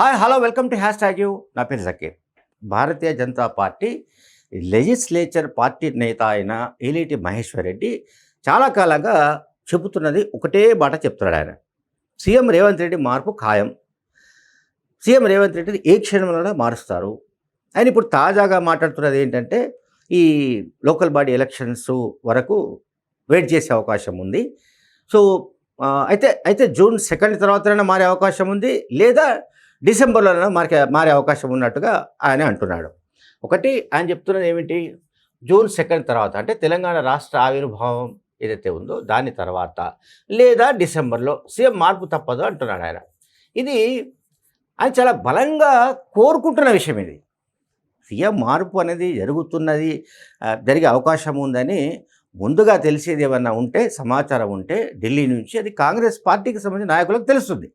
Hi hello welcome to hashtag you. నా పేరు Zakir. Bharatiya Janata party legislature party నేత అయిన ఏలేటి మహేశ్వర్ రెడ్డి చాలా కాలంగా చెబుతున్నది ఒకటే మాట చెప్తున్నాడు ఆయన. సీఎం రేవంత్ రెడ్డి మార్పు ఖాయం. సీఎం రేవంత్ రెడ్డిని ఏ క్షణంలో మారుస్తారు. ఆయన ఇప్పుడు తాజాగా మాట్లాడుతున్నది ఏంటంటే ఈ లోకల్ బాడీ ఎలక్షన్స్ వరకు వెయిట్ చేసే అవకాశం ఉంది. సో అయితే అయితే జూన్ సెకండ్ తర్వాతనే మారే అవకాశం ఉంది. లేదా డిసెంబర్లో మారికే మారే అవకాశం ఉన్నట్టుగా ఆయన అంటున్నాడు. ఒకటి ఆయన చెప్తున్నది ఏమిటి? జూన్ సెకండ్ తర్వాత అంటే తెలంగాణ రాష్ట్ర ఆవిర్భావం ఏదైతే ఉందో దాని తర్వాత లేదా డిసెంబర్లో సీఎం మార్పు తప్పదు అంటున్నాడు ఆయన. ఇది ఆయన చాలా బలంగా కోరుకుంటున్న విషయం ఇది. సీఎం మార్పు అనేది జరుగుతున్నది జరిగే అవకాశం ఉందని ముందుగా తెలిసేది ఏమన్నా ఉంటే సమాచారం ఉంటే ఢిల్లీ నుంచి అది కాంగ్రెస్ పార్టీకి సంబంధించిన నాయకులకు తెలుస్తుంది.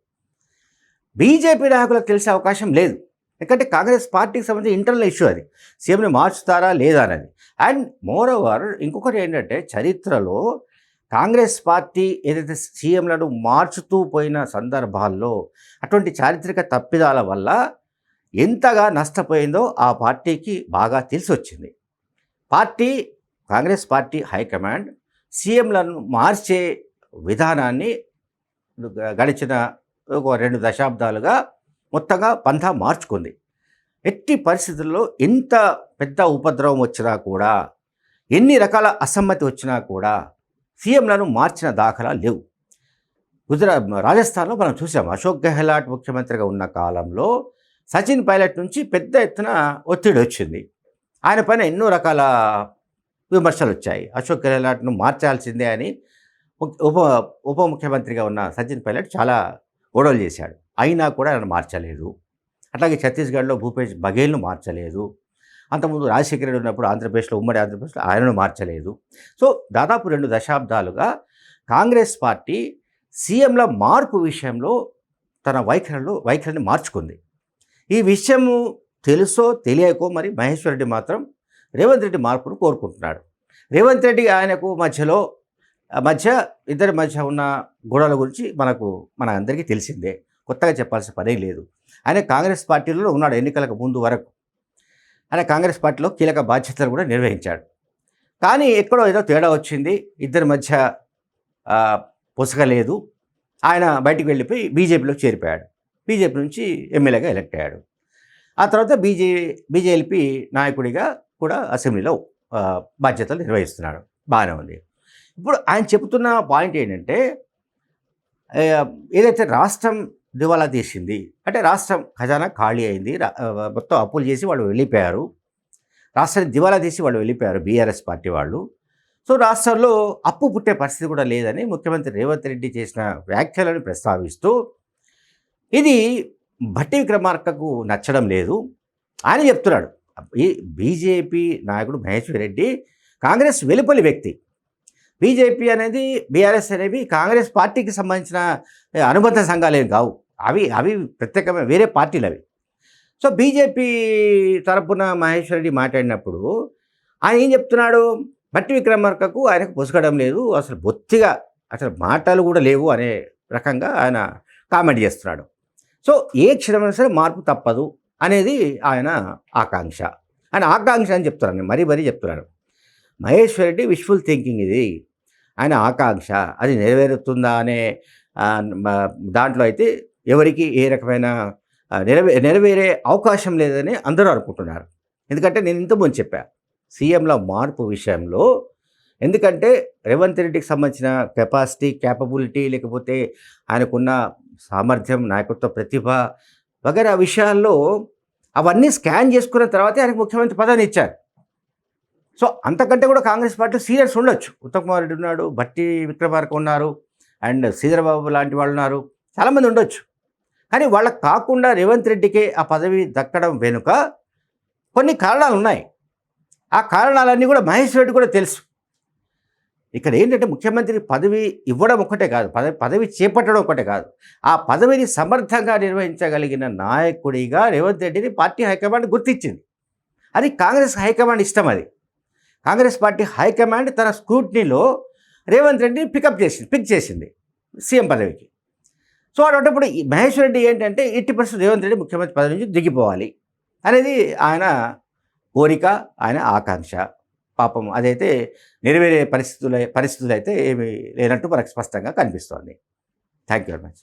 బీజేపీ నాయకులకు తెలిసే అవకాశం లేదు. ఎందుకంటే కాంగ్రెస్ పార్టీకి సంబంధించి ఇంటర్నల్ ఇష్యూ అది. సీఎంని మార్చుతారా లేదా అనేది. అండ్ మోర్ ఓవర్ ఇంకొకటి ఏంటంటే చరిత్రలో కాంగ్రెస్ పార్టీ ఏదైతే సీఎంలను మార్చుతూ పోయిన సందర్భాల్లో అటువంటి చారిత్రక తప్పిదాల వల్ల ఎంతగా నష్టపోయిందో ఆ పార్టీకి బాగా తెలిసి వచ్చింది party Congress party high command సీఎంలను మార్చే విధానాన్ని గడిచిన ఒక రెండు దశాబ్దాలుగా మొత్తంగా పంథా మార్చుకుంది. ఎట్టి పరిస్థితుల్లో ఎంత పెద్ద ఉపద్రవం వచ్చినా కూడా ఎన్ని రకాల అసమ్మతి వచ్చినా కూడా సీఎంలను మార్చిన దాఖలా లేవు. గుజరాత్ రాజస్థాన్లో మనం చూసాం అశోక్ గెహ్లాట్ ముఖ్యమంత్రిగా ఉన్న కాలంలో సచిన్ పైలట్ నుంచి పెద్ద ఎత్తున ఒత్తిడి వచ్చింది. ఆయన పైన ఎన్నో రకాల విమర్శలు వచ్చాయి. అశోక్ గెహ్లాట్ను మార్చాల్సిందే అని ఉప ఉప ముఖ్యమంత్రిగా ఉన్న సచిన్ పైలట్ చాలా గొడవలు చేశాడు. అయినా కూడా ఆయన మార్చలేదు. అట్లాగే ఛత్తీస్గఢ్లో భూపేష్ బఘేల్ను మార్చలేదు. అంతకుముందు రాజశేఖర రెడ్డి ఉన్నప్పుడు ఆంధ్రప్రదేశ్లో ఉమ్మడి ఆంధ్రప్రదేశ్లో ఆయనను మార్చలేదు. సో దాదాపు రెండు దశాబ్దాలుగా కాంగ్రెస్ పార్టీ సీఎంల మార్పు విషయంలో తన వైఖరిలో వైఖరిని మార్చుకుంది. ఈ విషయము తెలుసో తెలియకో మరి మహేశ్వర్ రెడ్డి మాత్రం రేవంత్ రెడ్డి మార్పును కోరుకుంటున్నాడు. రేవంత్ రెడ్డి ఆయనకు మధ్యలో మధ్య ఇద్దరి మధ్య ఉన్న గొడవల గురించి మనకు మన అందరికీ తెలిసిందే. కొత్తగా చెప్పాల్సిన పనే లేదు. ఆయన కాంగ్రెస్ పార్టీలో ఉన్నాడు ఎన్నికలకు ముందు వరకు. ఆయన కాంగ్రెస్ పార్టీలో కీలక బాధ్యతలు కూడా నిర్వహించాడు. కానీ ఎక్కడో ఏదో తేడా వచ్చింది. ఇద్దరి మధ్య పొసగలేదు ఆయన బయటికి వెళ్ళిపోయి బీజేపీలో చేరిపోయాడు. బీజేపీ నుంచి ఎమ్మెల్యేగా ఎలక్ట్ అయ్యాడు. ఆ తర్వాత బీజే బీజేపీ నాయకుడిగా కూడా అసెంబ్లీలో బాధ్యతలు నిర్వహిస్తున్నాడు. బాగానే ఉంది. ఇప్పుడు ఆయన చెబుతున్న పాయింట్ ఏంటంటే ఏదైతే రాష్ట్రం దివాలా తీసింది అంటే రాష్ట్రం ఖజానా ఖాళీ అయింది మొత్తం అప్పులు చేసి వాళ్ళు వెళ్ళిపోయారు. రాష్ట్రాన్ని దివాలా తీసి వాళ్ళు వెళ్ళిపోయారు బీఆర్ఎస్ పార్టీ వాళ్ళు. సో రాష్ట్రంలో అప్పు పుట్టే పరిస్థితి కూడా లేదని ముఖ్యమంత్రి రేవంత్ రెడ్డి చేసిన వ్యాఖ్యలను ప్రస్తావిస్తూ ఇది భట్టి విక్రమార్కకు నచ్చడం లేదు. ఆయన చెప్తున్నాడు ఈ బీజేపీ నాయకుడు మహేశ్వర్ రెడ్డి కాంగ్రెస్ వెలుపలి వ్యక్తి బీజేపీ అనేది బీఆర్ఎస్ అనేవి కాంగ్రెస్ పార్టీకి సంబంధించిన అనుబంధ సంఘాలు ఏం కావు. అవి అవి ప్రత్యేకమైన వేరే పార్టీలు అవి. సో బీజేపీ తరపున మహేశ్వర్ రెడ్డి మాట్లాడినప్పుడు ఆయన ఏం చెప్తున్నాడు? భట్టి విక్రమార్కకు ఆయనకు పొసగడం లేదు అసలు బొత్తిగా అసలు మాటలు కూడా లేవు అనే రకంగా ఆయన కామెంట్ చేస్తున్నాడు. సో ఏ క్షణమైనా సరే మార్పు తప్పదు అనేది ఆయన ఆకాంక్ష. ఆయన ఆకాంక్ష అని చెప్తున్నాను మరీ మరీ చెప్తున్నాను మహేశ్వర్ రెడ్డి విష్ఫుల్ థింకింగ్ ఇది. ఆయన ఆకాంక్ష. అది నెరవేరుతుందా అనే దాంట్లో అయితే ఎవరికి ఏ రకమైన నెరవే నెరవేరే అవకాశం లేదని అందరూ అనుకుంటున్నారు. ఎందుకంటే నేను ఇంతకుముందు చెప్పా సీఎంల మార్పు విషయంలో ఎందుకంటే రేవంత్ రెడ్డికి సంబంధించిన కెపాసిటీ క్యాపబిలిటీ లేకపోతే ఆయనకున్న సామర్థ్యం నాయకత్వ ప్రతిభ వగైరా విషయాల్లో అవన్నీ స్కాన్ చేసుకున్న తర్వాతే ఆయనకు ముఖ్యమంత్రి పదాన్ని ఇచ్చారు. సో అంతకంటే కూడా కాంగ్రెస్ పార్టీ సీనియర్స్ ఉండొచ్చు. ఉత్తమ్ కుమార్ రెడ్డి ఉన్నాడు భట్టి విక్రమార్క ఉన్నారు అండ్ శ్రీధరబాబు లాంటి వాళ్ళు ఉన్నారు. చాలామంది ఉండొచ్చు. కానీ వాళ్ళకి కాకుండా రేవంత్ రెడ్డికే ఆ పదవి దక్కడం వెనుక కొన్ని కారణాలు ఉన్నాయి. ఆ కారణాలన్నీ కూడా మహేష్ రెడ్డి కూడా తెలుసు. ఇక్కడ ఏంటంటే ముఖ్యమంత్రి పదవి ఇవ్వడం ఒక్కటే కాదు పదవి పదవి చేపట్టడం ఒక్కటే కాదు. ఆ పదవిని సమర్థంగా నిర్వహించగలిగిన నాయకుడిగా రేవంత్ రెడ్డిని పార్టీ హైకమాండ్ గుర్తించింది. అది కాంగ్రెస్ హైకమాండ్ ఇష్టం అది. కాంగ్రెస్ పార్టీ హైకమాండ్ తన స్క్రూట్నీలో రేవంత్ రెడ్డిని పికప్ చేసింది పిక్ చేసింది సీఎం పదవికి. సో అటువంటిప్పుడు ఈ రెడ్డి ఏంటంటే ఎట్టి పరిస్థితి రేవంత్ రెడ్డి ముఖ్యమంత్రి పదవి నుంచి దిగిపోవాలి అనేది ఆయన కోరిక ఆయన ఆకాంక్ష. పాపం అదైతే నెరవేరే పరిస్థితులు పరిస్థితులు అయితే ఏమీ లేనట్టు మనకు స్పష్టంగా కనిపిస్తోంది. Thank you very much